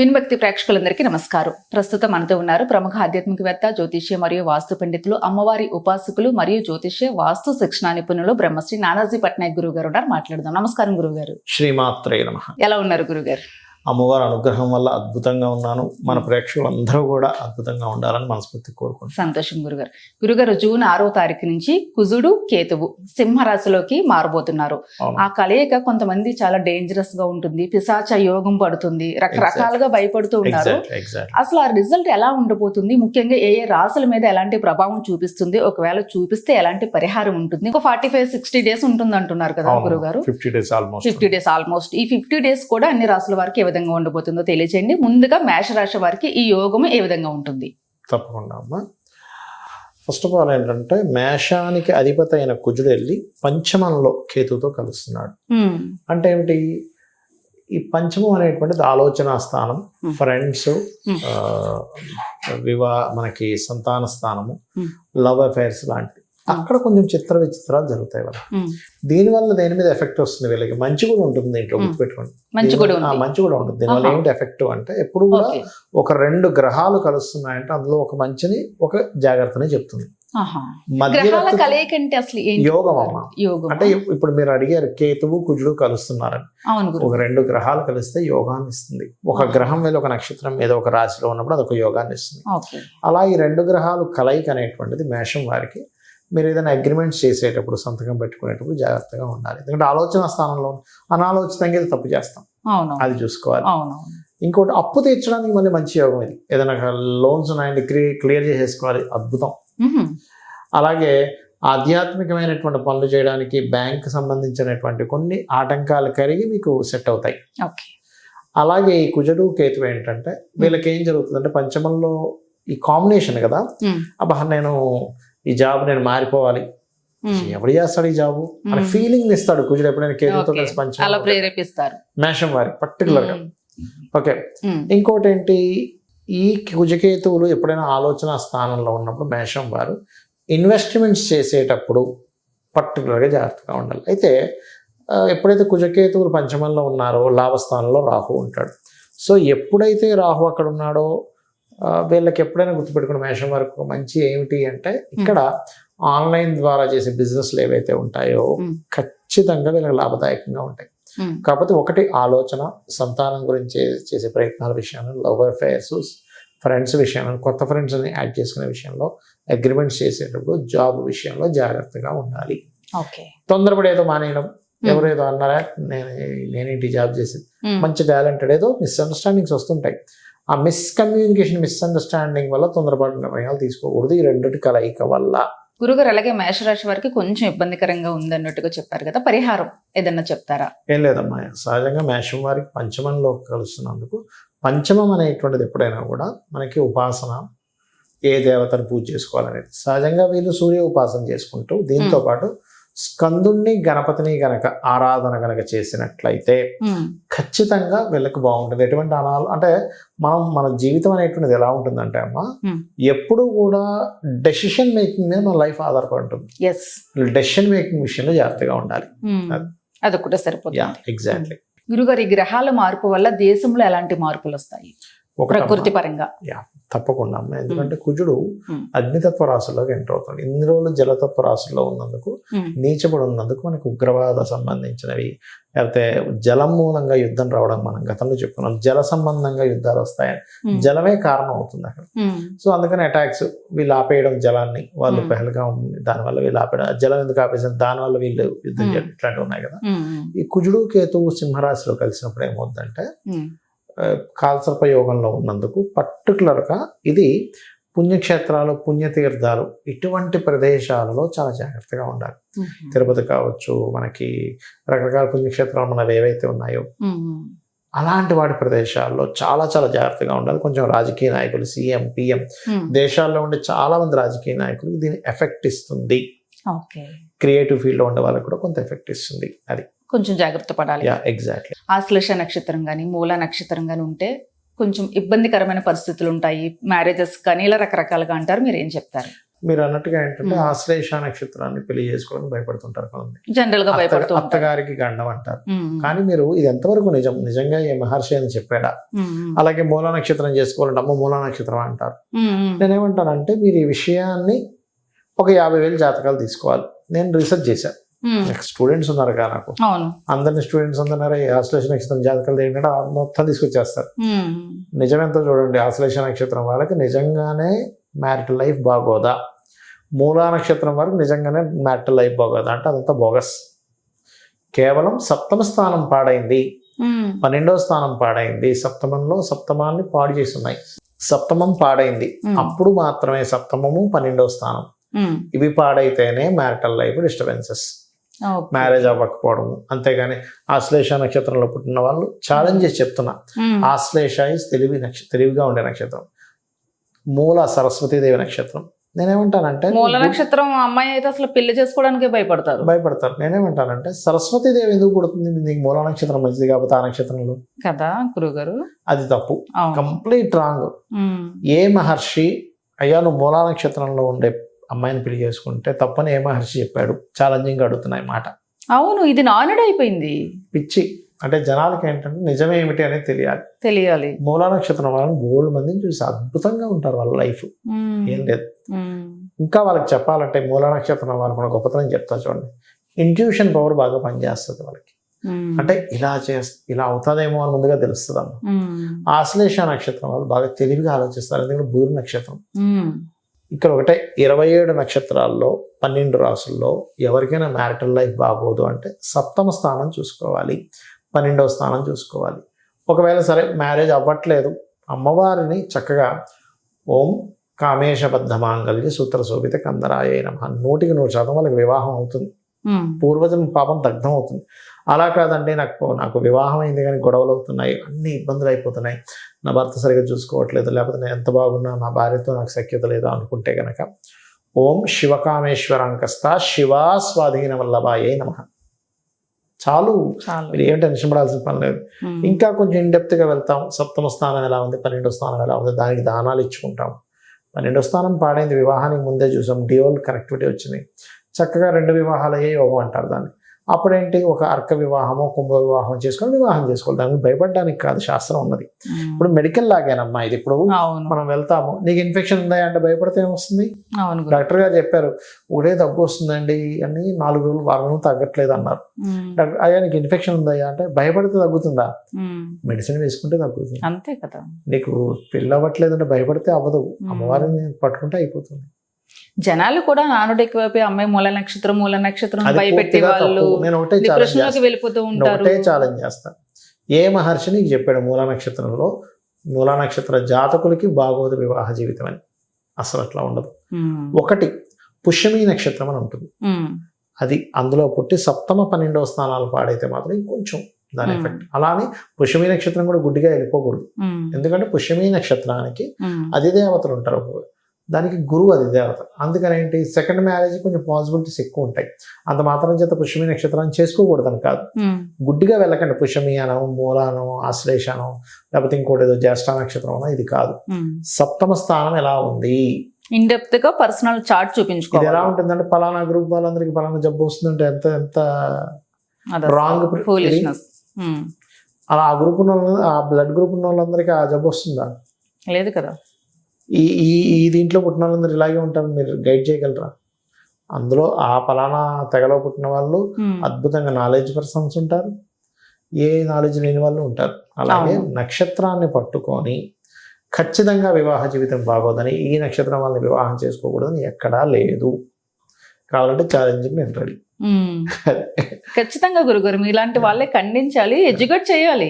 విన్భక్తి ప్రేక్షకులందరికీ నమస్కారం. ప్రస్తుతం మనతో ఉన్నారు ప్రముఖ ఆధ్యాత్మికవేత్త జ్యోతిష్య మరియు వాస్తు పండితులు అమ్మవారి ఉపాసకులు మరియు జ్యోతిష్య వాస్తు శిక్షణ నిపుణులు బ్రహ్మశ్రీ నానాజీ పట్నాయక్ గురువు గారు ఉన్నారు. మాట్లాడదాం. నమస్కారం గురువు గారు శ్రీమాత్రే నమ. ఎలా ఉన్నారు గురుగారు అమ్మవారి అనుగ్రహం వల్ల అద్భుతంగా ఉన్నాను. మన ప్రేక్షకులందరూ కూడా అద్భుతంగా ఉండాలని మనస్ఫూర్తి కోరుకుంటున్నాను. సంతోషం గురుగారు. గురుగారు జూన్ ఆరో తారీఖు నుంచి కుజుడు కేతువు సింహరాశిలోకి మారబోతున్నారు. ఆ కలయిక కొంతమంది చాలా డేంజరస్గా ఉంటుంది. పిశాచ యోగం పడుతుంది. రకరకాలుగా భయపడుతూ ఉన్నారు. ఎగ్జాక్ట్ అసలు ఆ రిజల్ట్ ఎలా ఉండబోతుంది? ముఖ్యంగా ఏ ఏ రాసుల మీద ఎలాంటి ప్రభావం చూపిస్తుంది? ఒకవేళ చూపిస్తే ఎలాంటి పరిహారం ఉంటుంది? ఒక ఫార్టీ ఫైవ్ సిక్స్టీ డేస్ ఉంటుంది అంటున్నారు కదా గురుగారు. Fifty days almost fifty days almost ఈ ఫిఫ్టీ డేస్ కూడా అన్ని రాసుల వారికి విధంగా ఉండబోతుందో తెలియచేయండి ముందుగా మేషరాశి వారికి ఈ యోగము ఏ విధంగా ఉంటుంది? తప్పకుండా అమ్మా. ఫస్ట్ ఆఫ్ ఆల్ ఏంటంటే మేషానికి అధిపతి అయిన కుజుడు వెళ్ళి పంచమంలో కేతుతో కలుస్తున్నాడు. అంటే ఏమిటి? ఈ పంచమం అనేటువంటిది ఆలోచన స్థానం. ఫ్రెండ్స్. వివా మనకి సంతాన స్థానము. లవ్ అఫైర్స్ లాంటివి అక్కడ కొంచెం చిత్ర విచిత్రాలు జరుగుతాయి వాళ్ళకి. దీనివల్ల దేని మీద ఎఫెక్ట్ వస్తుంది వీళ్ళకి? మంచి కూడా ఉంటుంది దీంట్లో Hmm. గుర్తుపెట్టుకోండి. మంచి కూడా మంచి కూడా ఉంటుంది. దీనివల్ల. ఏమిటి ఎఫెక్ట్ అంటే ఎప్పుడు కూడా ఒక రెండు గ్రహాలు కలుస్తున్నాయంటే అందులో ఒక మంచిని ఒక జాగ్రత్తని చెప్తుంది. యోగం అమ్మ. యోగం అంటే ఇప్పుడు మీరు అడిగారు కేతువు కుజుడు కలుస్తున్నారని. ఒక రెండు గ్రహాలు కలిస్తే యోగాన్ని ఇస్తుంది. ఒక. గ్రహం మీద ఒక నక్షత్రం మీద ఒక రాశిలో ఉన్నప్పుడు అదొక యోగాన్ని ఇస్తుంది. అలా ఈ రెండు గ్రహాలు కలయిక అనేటువంటిది మేషం వారికి మీరు ఏదైనా అగ్రిమెంట్స్ చేసేటప్పుడు సంతకం పెట్టుకునేటప్పుడు జాగ్రత్తగా ఉండాలి. ఎందుకంటే ఆలోచన స్థానంలో అనాలోచితంగా ఇది తప్పు చేస్తాం. అది చూసుకోవాలి. ఇంకోటి అప్పు తీర్చడానికి మళ్ళీ మంచి యోగం ఇది. ఏదైనా లోన్స్ ఉన్నాయండి క్లియర్ చేసేసుకోవాలి. అద్భుతం. అలాగే ఆధ్యాత్మికమైనటువంటి పనులు చేయడానికి బ్యాంక్ సంబంధించినటువంటి కొన్ని ఆటంకాలు కరిగి మీకు సెట్ అవుతాయి. అలాగే ఈ కుజడు కేతు ఏంటంటే వీళ్ళకి ఏం జరుగుతుందంటే పంచమంలో ఈ కాంబినేషన్ కదా? అబ్బా నేను ఈ జాబ్ నేను మారిపోవాలి. ఎవడు చేస్తాడు ఈ జాబు? అని. ఫీలింగ్ ఇస్తాడు కుజుడు ఎప్పుడైనా ఓకే. కలిసి అలా పంచం ప్రేరేపిస్తారు. మేషం వారికి పర్టికులర్గా. ఓకే. ఇంకోటి ఏంటి ఈ కుజకేతువులు ఎప్పుడైనా ఆలోచన స్థానంలో ఉన్నప్పుడు మేషం వారు ఇన్వెస్ట్మెంట్స్ చేసేటప్పుడు పర్టికులర్గా జాగ్రత్తగా ఉండాలి. అయితే ఎప్పుడైతే కుజకేతువులు పంచమంలో ఉన్నారో లాభస్థానంలో రాహు ఉంటాడు. సో ఎప్పుడైతే రాహు అక్కడ ఉన్నాడో వీళ్ళకి ఎప్పుడైనా గుర్తుపెట్టుకున్న మేషం వరకు మంచి ఏమిటి అంటే ఇక్కడ ఆన్లైన్ ద్వారా చేసే బిజినెస్లు ఏవైతే ఉంటాయో ఖచ్చితంగా వీళ్ళకి లాభదాయకంగా ఉంటాయి. కాకపోతే ఒకటి ఆలోచన సంతానం గురించి చేసే ప్రయత్నాల విషయంలో లవ్ అఫైర్స్ ఫ్రెండ్స్ విషయంలో కొత్త ఫ్రెండ్స్ని యాడ్ చేసుకునే విషయంలో అగ్రిమెంట్స్ చేసేటప్పుడు జాబ్ విషయంలో జాగ్రత్తగా ఉండాలి. ఓకే. తొందరపడి ఏదో మానేయడం. ఎవరేదో అన్నారా? నేను నేనేంటి జాబ్ చేసేది? మంచి టాలెంటెడ్ ఏదో మిస్అండర్స్టాండింగ్స్ వస్తుంటాయి. ఆ మిస్కమ్యూనికేషన్ మిస్అండర్స్టాండింగ్ వల్ల తొందరపాటు నిర్ణయాలు తీసుకోకూడదు. ఈ రెండింటి కలయిక వల్ల. గురుగారు అలాగే మేషరాశి వారికి కొంచెం ఇబ్బందికరంగా ఉంది అన్నట్టుగా చెప్పారు కదా. పరిహారం ఏదన్నా చెప్తారా? ఏం లేదమ్మా. సహజంగా మేషం వారికి పంచమంలో కలుస్తున్నందుకు పంచమం అనేటువంటిది ఎప్పుడైనా కూడా మనకి ఉపాసన ఏ దేవతను పూజ చేసుకోవాలనేది. సహజంగా వీళ్ళు సూర్య ఉపాసన చేసుకుంటూ దీంతో పాటు స్కందుణ్ణి గణపతిని గనక ఆరాధన గనక చేసినట్లయితే ఖచ్చితంగా వీళ్ళకి బాగుంటుంది. ఎటువంటి అనాలు అంటే మనం మన జీవితం అనేటువంటిది ఎలా ఉంటుందంటే అమ్మా. ఎప్పుడు కూడా డెసిషన్ మేకింగ్ మీద మన లైఫ్ ఆధారపడి ఉంటుంది డెసిషన్ మేకింగ్ విషయంలో జాగ్రత్తగా ఉండాలి. అదొకటే యా సరిపోతుంది. ఎగ్జాక్ట్లీ గురుగారు గ్రహాల మార్పు వల్ల దేశంలో ఎలాంటి మార్పులు వస్తాయి? ప్రకృతి పరంగా. తప్పకుండా అమ్మ ఎందుకంటే కుజుడు. అగ్నితత్వ రాశుల్లోకి ఎంటర్ అవుతాడు ఇన్ని రోజులు జలతత్వ రాశుల్లో ఉన్నందుకు నీచబడి ఉన్నందుకు మనకు ఉగ్రవాద సంబంధించినవి. లేకపోతే జలం మూలంగా యుద్ధం రావడం మనం గతంలో చెప్పుకున్నాం. జల సంబంధంగా యుద్ధాలు వస్తాయని. జలమే కారణం అవుతుంది అక్కడ. సో అందుకని అటాక్స్ వీళ్ళు ఆపేయడం జలాన్ని వాళ్ళు. పెహల్గా దానివల్ల వీళ్ళు ఆపేయడం. జలం ఎందుకు ఆపేసారు దానివల్ల వీళ్ళు యుద్ధం. చేయడం ఇట్లాంటివి ఉన్నాయి కదా. ఈ కుజుడు కేతువు సింహరాశిలో కలిసినప్పుడు ఏమవుతుందంటే ఉమ్, ఆ, కాల్సర్ప యోగంలో ఉన్నందుకు పర్టికులర్గా ఇది పుణ్యక్షేత్రాలు పుణ్యతీర్థాలు ఇటువంటి ప్రదేశాలలో చాలా జాగ్రత్తగా ఉండాలి. తిరుపతి కావచ్చు మనకి రకరకాల పుణ్యక్షేత్రాలు మనవి ఏవైతే ఉన్నాయో అలాంటి వాటి ప్రదేశాల్లో చాలా చాలా జాగ్రత్తగా ఉండాలి. కొంచెం రాజకీయ నాయకులు సీఎం పిఎం దేశాల్లో ఉండే చాలా మంది రాజకీయ నాయకులు దీని ఎఫెక్ట్ ఇస్తుంది. క్రియేటివ్ ఫీల్డ్లో ఉండే వాళ్ళకి కూడా కొంత ఎఫెక్ట్ ఇస్తుంది. అది కొంచెం జాగ్రత్త పడాలి. ఎగ్జాక్ట్లీ ఆశ్లేష నక్షత్రం కానీ మూల నక్షత్రం కానీ ఉంటే కొంచెం ఇబ్బందికరమైన పరిస్థితులు ఉంటాయి. మ్యారేజెస్ కానీ ఇలా రకరకాలుగా అంటారు. మీరు ఏం చెప్తారు? మీరు అన్నట్టుగా ఏంటంటే మ్మ్. ఆశ్లేష నక్షత్రాన్ని పెళ్ళి చేసుకోవడానికి భయపడుతుంటారు కొంతమంది. జనరల్గా భయపడుతూ అత్తగారికి గండం అంటారు. ఉమ్, కానీ మీరు ఇది ఎంతవరకు నిజం? నిజంగా ఏ మహర్షి అని చెప్పాడా? అలాగే మూలా నక్షత్రం చేసుకోవాలంటే అమ్మ మూలా నక్షత్రం అంటారు. నేనేమంటానంటే మీరు ఈ విషయాన్ని ఒక యాభై వేలు జాతకాలు తీసుకోవాలి. నేను రీసెర్చ్ చేశాను స్టూడెంట్స్ ఉన్నారు కదా నాకు. అందరిని స్టూడెంట్స్ అందరూ ఆశ్లేష నక్షత్రం జాతకాలు ఏంటంటే మొత్తం తీసుకొచ్చేస్తారు. ఉమ్, నిజమెంతో చూడండి ఆశ్లేష నక్షత్రం వాళ్ళకి నిజంగానే మ్యారిటల్ లైఫ్ బాగోదా? మూలా నక్షత్రం వరకు నిజంగానే మ్యారిటల్ లైఫ్ బాగోదా? అంటే అదంతా బోగస్ కేవలం సప్తమ స్థానం పాడైంది. ఉమ్, పన్నెండవ స్థానం పాడైంది. సప్తమంలో సప్తమాన్ని పాడు చేస్తున్నాయి. సప్తమం పాడైంది. అప్పుడు మాత్రమే సప్తమము పన్నెండవ స్థానం. ఇవి పాడైతేనే మ్యారిటల్ లైఫ్ డిస్టర్బెన్సెస్. మ్యారేజ్ అవ్వకపోవడము. అంతేగాని ఆశ్లేష నక్షత్రంలో పుట్టిన వాళ్ళు ఛాలెంజ్ చేసి చెప్తున్నా. ఆశ్లేష ఇస్ తెలివి నక్ష తెలివిగా ఉండే నక్షత్రం. మూల సరస్వతీదేవి నక్షత్రం. నేనేమంటానంటే మూల నక్షత్రం అమ్మాయి అయితే అసలు పెళ్ళి చేసుకోవడానికే భయపడతారు. భయపడతారు. నేనేమంటానంటే సరస్వతీదేవి ఎందుకు పుడుతుంది? నీకు మూల నక్షత్రం మంచిది కాబట్టి ఆ నక్షత్రంలో. కదా గురుగారు అది తప్పు. Complete wrong. ఏ మహర్షి అయ్యా నువ్వు మూలా నక్షత్రంలో ఉండే అమ్మాయిని పెళ్ళి చేసుకుంటే తప్పని ఏ మహర్షి చెప్పాడు. ఛాలెంజింగ్ అడుగుతున్నాయి మాట. అవును ఇది నానుడు అయిపోయింది. పిచ్చి. అంటే జనాలకి ఏంటంటే నిజమేమిటి అనేది తెలియాలి. తెలియాలి. మూలా నక్షత్రం వాళ్ళని బోల్డ్ మందిని చూసి అద్భుతంగా ఉంటారు వాళ్ళ లైఫ్ ఏం లేదు. ఇంకా వాళ్ళకి చెప్పాలంటే మూలా నక్షత్రం వాళ్ళకి మన గొప్పతనం చెప్తా చూడండి. ఇంట్యూషన్ పవర్ బాగా పనిచేస్తుంది వాళ్ళకి. అంటే ఇలా చేస్ ఇలా అవుతుందేమో అని ముందుగా తెలుస్తుంది అమ్మ ఆశ్లేష నక్షత్రం వాళ్ళు బాగా తెలివిగా ఆలోచిస్తారు. ఎందుకంటే బుధుడు నక్షత్రం. ఇక్కడ ఒకటే ఇరవై ఏడు నక్షత్రాల్లో పన్నెండు రాసుల్లో ఎవరికైనా మ్యారిటల్ లైఫ్ బాగోదు అంటే సప్తమ స్థానం చూసుకోవాలి పన్నెండవ స్థానం చూసుకోవాలి. ఒకవేళ సరే మ్యారేజ్ అవ్వట్లేదు అమ్మవారిని చక్కగా ఓం కామేశబద్ధ మాంగళ్య సూత్ర శోభిత కందరాయ నమ నూటికి నూరు శాతం వాళ్ళకి వివాహం అవుతుంది. పూర్వజన్మ పాపం దగ్ధం అవుతుంది. అలా కాదండి నాకు నాకు వివాహం అయింది కానీ గొడవలు అవుతున్నాయి అన్ని ఇబ్బందులు అయిపోతున్నాయి. నా భర్త సరిగ్గా చూసుకోవట్లేదు లేకపోతే నేను ఎంత బాగున్నా నా భార్యతో నాకు సఖ్యత లేదు అనుకుంటే గనక. ఓం శివకామేశ్వరాంకస్త శివా స్వాధీన వల్లభాయే నమ. చాలు. మీరు ఏం టెన్షన్ పడాల్సిన పని లేదు. ఇంకా కొంచెం ఇండెప్త్గా వెళ్తాం. సప్తమ స్థానం ఎలా ఉంది? పన్నెండో స్థానం ఎలా ఉంది? దానికి దానాలు ఇచ్చుకుంటాం. పన్నెండో స్థానం పాడైంది. వివాహానికి ముందే చూసాం. డియోల్ కనెక్టివిటీ వచ్చింది. చక్కగా రెండు వివాహాలయ్యే యోగం అంటారు దాన్ని. అప్పుడేంటి? ఒక అర్క వివాహమో కుంభ వివాహం చేసుకొని వివాహం చేసుకోవాలి. దానికి భయపడడానికి కాదు శాస్త్రం ఉన్నది. ఇప్పుడు మెడికల్ లాగేనమ్మా ఇది ఇప్పుడు. మనం వెళ్తాము. నీకు ఇన్ఫెక్షన్ ఉందా అంటే భయపడితే ఏమొస్తుంది. డాక్టర్ గారు చెప్పారు ఒకటే దగ్గు వస్తుందండి అని నాలుగు రోజులు వారం తగ్గట్లేదు అన్నారు డాక్టర్ అయ్యా నీకు ఇన్ఫెక్షన్ ఉందా అంటే భయపడితే తగ్గుతుందా? మెడిసిన్ వేసుకుంటే తగ్గుతుంది. అంతే కదా. నీకు పెళ్ళి అవ్వట్లేదు అంటే భయపడితే అవ్వదు. అమ్మవారిని పట్టుకుంటే అయిపోతుంది. జనాలు కూడా నానుడు ఎక్కువైపోయి అమ్మాయి మూల నక్షత్రం మూల నక్షత్రం భయపెట్టే వాళ్ళు తప్పు. నేను ఒకటే ఛాలెంజ్ డిప్రెషన్లోకి చేస్తాను వెళ్ళిపోతూ ఉంటారు. ఒకటే ఛాలెంజ్ చేస్తాను ఏ మహర్షి నీకు చెప్పాడు మూల నక్షత్రంలో మూల నక్షత్ర జాతకులకి బాగోదు వివాహ జీవితం అని? అసలు అట్లా ఉండదు. ఒకటి పుష్యమి నక్షత్రం అని ఉంటుంది. అది అందులో పుట్టి సప్తమ పన్నెండవ స్థానాలు పాడైతే మాత్రం ఇంకొంచెం దాని. ఎఫెక్ట్ అలానే పుష్యమి నక్షత్రం కూడా గుడ్డిగా వెళ్ళిపోకూడదు. ఎందుకంటే పుష్యమి నక్షత్రానికి అధిదేవతలు ఉంటారు. దానికి గురువు అధిదేవత అందుకని ఏంటి? సెకండ్ మ్యారేజ్ కొంచెం పాసిబిలిటీస్ ఎక్కువ ఉంటాయి. అంత మాత్రం చేత పుష్యమి నక్షత్రాన్ని చేసుకోకూడదని కాదు. గుడ్డిగా వెళ్ళకండి. పుష్యమి అనో మూలానో ఆశ్లేషనో లేకపోతే ఇంకోటి ఏదో జ్యేష్ఠ నక్షత్రం అనో ఇది కాదు. సప్తమ స్థానం ఎలా ఉంది? ఇన్ డెప్త్గా పర్సనల్ చార్ట్ ఇది ఎలా చూపించుకోవాలి. ఉంటుందంటే పలానా గ్రూప్ వాళ్ళందరికీ పలానా జబ్బు వస్తుందంటే ఎంత ఎంత రాంగ్ అలా ఆ గ్రూప్ ఉన్న ఆ బ్లడ్ గ్రూప్ ఉన్న వాళ్ళందరికీ ఆ జబ్బు వస్తుందా? లేదు కదా. ఈ ఈ ఈ దీంట్లో పుట్టిన వాళ్ళందరూ ఇలాగే ఉంటారు మీరు గైడ్ చేయగలరా? అందులో ఆ పలానా తెగలో పుట్టిన వాళ్ళు అద్భుతంగా నాలెడ్జ్ పర్సన్స్ ఉంటారు. ఏ నాలెడ్జ్ లేని వాళ్ళు ఉంటారు. అలాగే. నక్షత్రాన్ని పట్టుకొని ఖచ్చితంగా వివాహ జీవితం బాగోదని ఈ నక్షత్రం వాళ్ళని వివాహం చేసుకోకూడదని ఎక్కడా లేదు. కావాలంటే ఛాలెంజింగ్ నేను రెడీ. ఖచ్చితంగా గురుగారు మీలాంటి వాళ్ళే ఖండించాలి ఎడ్యుకేట్ చేయాలి.